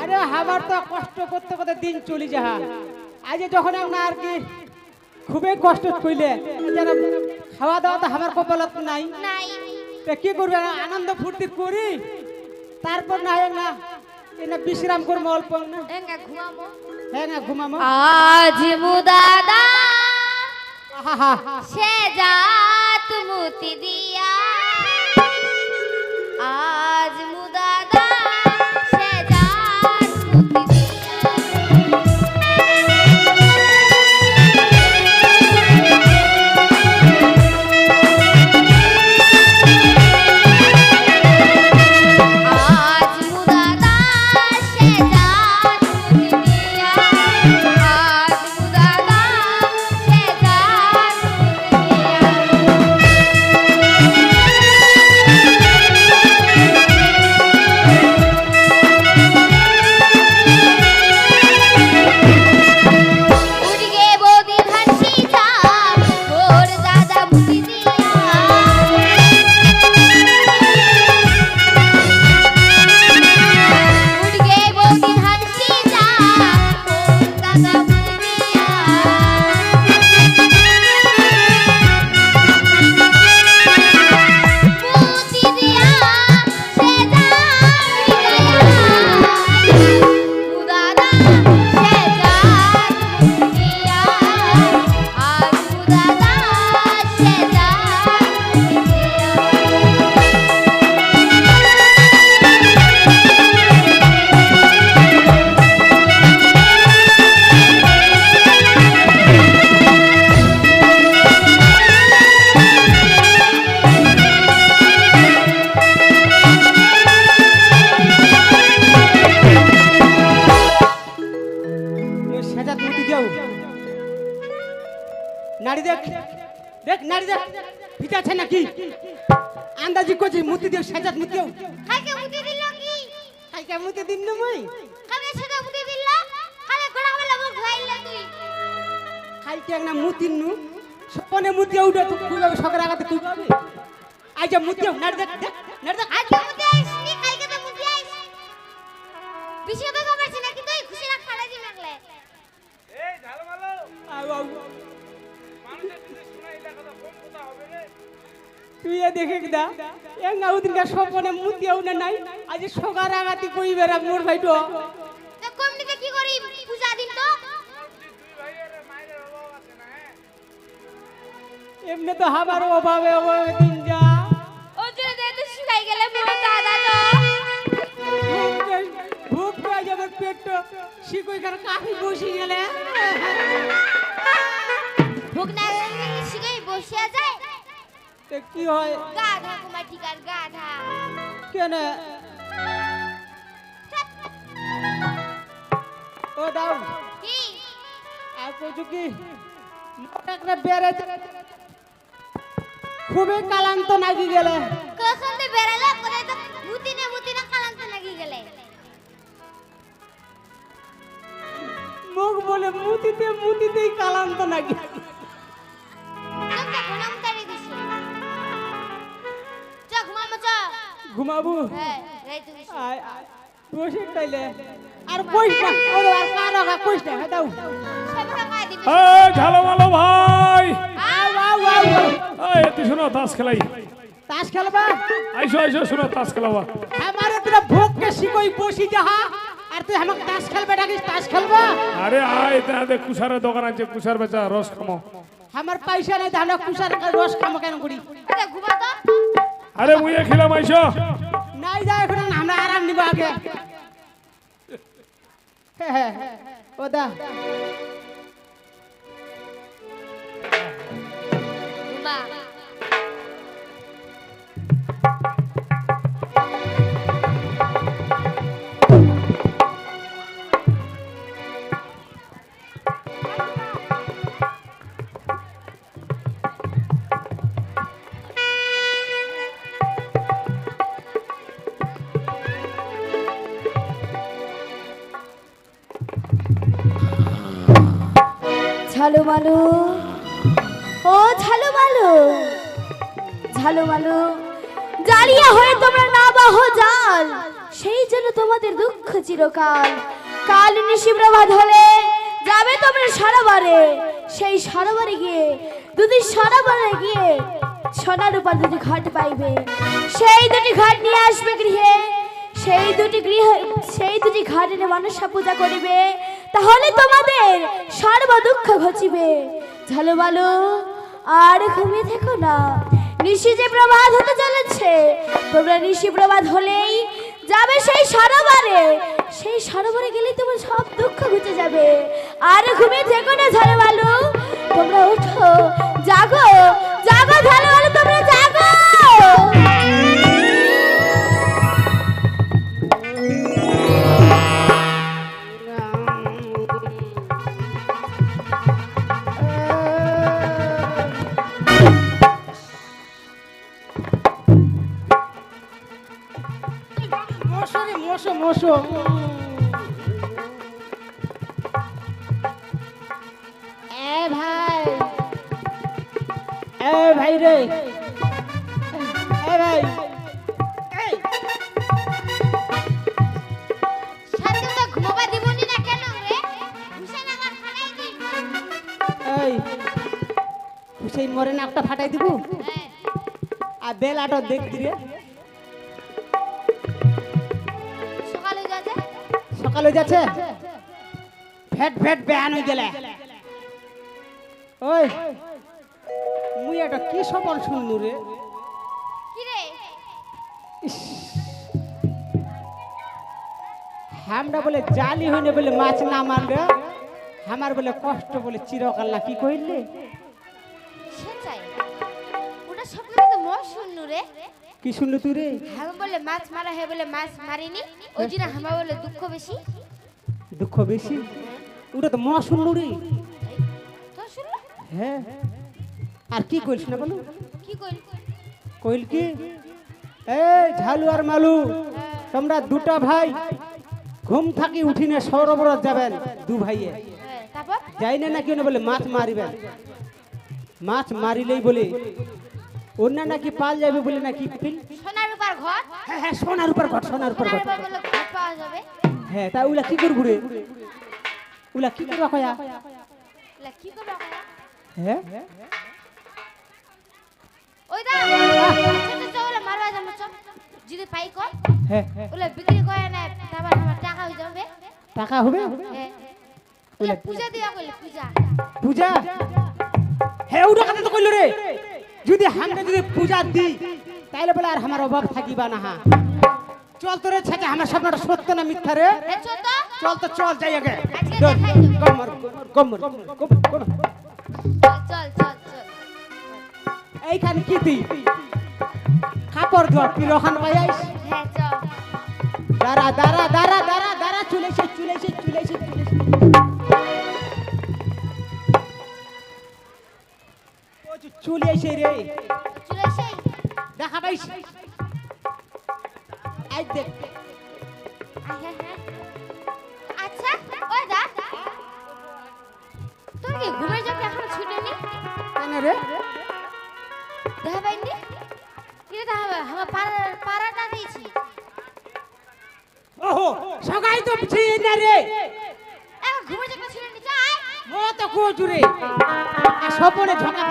আরে আমার তো কষ্ট করতে করতে দিন চলে যাহা। আজ যখন আমরা আর কি খুবই কষ্ট কইলে খাওয়া দাওয়া তো আমার কপালত নাই। তা কি করবে আনন্দ ফুর্তি করি? তারপর না হয় না এনে বিশ্রাম করব অল্প না এঙ্গা ঘুমাবো হ্যাঁ না আজ মুদাদা সে জাত মুতি দিয়া নারী দেখ। দেখ নারী দেখ। পিতা আছে নাকি? আন্দাজি করছি মুতি দিও সেজা মুতি দিও। কাকে মুতি দিল কি? কাইকা মুতি দিন না মই। কাকে সেটা মুতি দিল? খালে ঘোড়া বলা মুখ ধুইল তুই কাইকা না মুতি নু সপনে মুতি উঠে তুই কুইবে সকাল আগাতে তুই পাবে আইজা মুতি দিও নারী দেখ দেখ নারী দেখ। আজকে মুতি আইস নি কালকে তো মুতি আইস। বিষয় তো খবর ছিল কিন্তু এই খুশি না খাড়া জি লাগলে আউ আউ। তুই এ দেখে দা? এঙ্গা উদিনকা সপনে মুতি আউ নাই আজ সকাল আগাতে কইবে রা মোর ভাইটো। তো কমনিতে কি করি পূজা দিন তো? এমনি তো আমার অভাবে অভাবে দিন যা। ও যে তো শুকাই গেলে মোর দাদা তো। ভুক পেট শিকই কার কাফি বসে গেলে। তো কি হয়? গাধা কুমার ঠিকার গাধা। কেন? ও দাও। কি? আর কইছো কি? একটা বেড়ে খুবই কালান্ত নাকি গেলে। কখন তো কোথায় তো মুতি না মুতি না কালান্ত লাগি গেলে। মুখ বলে মুতিতে মুতিতেই কালান্ত নাকি ঘুমাবো? হ্যাঁ বসে তাইলে আর না আর কারও না হ্যাঁ, দাও। সব টাকা দিবি। এই ঝালো মালো ভাই। আও আও আও। এই এতে শোনো তাস খেলাই। তাস খেলবা? আইসো আইসো শোনো তাস খেলাবা। আমারে তোরা ভোগকে শিকই বসি যাহা আর তুই আমাকে তাস খেলবে ডাকিস তাস খেলবা? আরে আয় তাহলে কুষারের দোকান আছে কুষার বেচা রস খামো। আমার পয়সা নেই তাহলে কুসার রস খামো কেন করি? ঘুমা তো। আরে মুয়ে খেলাম আইসো নাই যা এখন আমরা আরাম নিব আগে হ্যাঁ, ঝালু মালু ও ঝালু মালু ঝালু মালু জালিয়া হয়ে তোমরা না বাহ জাল। সেই জন্য তোমাদের দুঃখ চিরকাল। কাল নিশিপ্রভাত হলে যাবে তোমরা সরোবরে। সেই সরোবরে গিয়ে, দুটি সরোবরে গিয়ে সোনার উপর দুটি ঘাট পাইবে। সেই দুটি ঘাট নিয়ে আসবে গৃহে। সেই দুটি গৃহ, সেই দুটি ঘাটের মানুষা পূজা করিবে। তাহলে তোমাদের সর্ব দুঃখ ঘচিবে ঝালো বালো আর ঘুমিয়ে থেকো না। নিশি যে প্রবাদ হতে চলেছে, তোমরা নিশি প্রবাদ হলেই যাবে সেই সরোবরে। সেই সরোবরে গেলেই তোমার সব দুঃখ ঘুচে যাবে। আর ঘুমিয়ে থেকো না ঝালো এ ভাই রে। এ ভাই। হুসেন হুসেন মরে না একটা ফাটাই দিব? হ্যাঁ। আর বেলাটা দেখবি রে সকালে যাচ্ছে? ফেট ফেট বেহান হয়ে গেলে। ওই। মুই একটা কি সবল শুনলু রে? কি রে আমরা বলে জালি হইনে বলে মাছ না মারলে আমার বলে কষ্ট বলে চিরকাল না কি কইলে ওটা সব কিন্তু মন শুননু রে। কি শুনলু তুই রে? হাম বলে মাছ মারা হে বলে মাছ মারিনি ওই জন্য হামা বলে দুঃখ বেশি। দুঃখ বেশি? ওটা তো ম শুনলু রে। তো শুনলো হ্যাঁ। আর কি কইস না বলো? কি কইল কইল কি? এই ঝালু আর মালু তোমরা দুটা ভাই ঘুম থাকি উঠিনে সরোবর যাবেন দু ভাইয়ে। হ্যাঁ তারপর? যাই না নাকি বলে মাছ মারিবেন। মাছ মারিলেই বলে অন্য নাকি পাল যাবে বলে নাকি সোনার উপর ঘর? হ্যাঁ হ্যাঁ সোনার উপর ঘট সোনার উপর ঘর। পাওয়া যাবে? হ্যাঁ তা উলা কি করব রে? উলা কি করবা কয়া? কি করব হ্যাঁ? ওই দা চলে মারবা যাবে যদি পাই কর। হ্যাঁ ওলে বিক্রি করে না তারপর আমার টাকা হয়ে যাবে। টাকা হবে? হ্যাঁ ওলে পূজা দিয়া কইলে পূজা। পূজা? হ্যাঁ ওটা কথা তো কইলো রে। যদি আমরা যদি পূজা দিই তাইলে বলে আর আমার অভাব থাকিবা না হা। চল তোরে ছেকে আমার স্বপ্নটা সত্য না মিথ্যা রে? চল তো। চল তো যাই আগে। চল চল। এইখানে কি তুই কাপড় ধোয়া হ্যাঁ চল। দাঁড়া দাঁড়া দাঁড়া দাঁড়া দাঁড়া চলে এসে চলে এসে চলে এসে চলে এসে। চলে রে। দেখা পাইস? এই দেখ। আচ্ছা ওই দা। তোর কি ঘুমের জন্য এখন ছুটেনি কেন রে? দেখা পাইনি কি দেখা আমার পাড়া পাড়াটা দিয়েছি। ওহো সকাই তো ছিয়ে না রে। এখন ঘুমের জন্য ছুটেনি ও তো কোজুরে আর সপনে ঝকা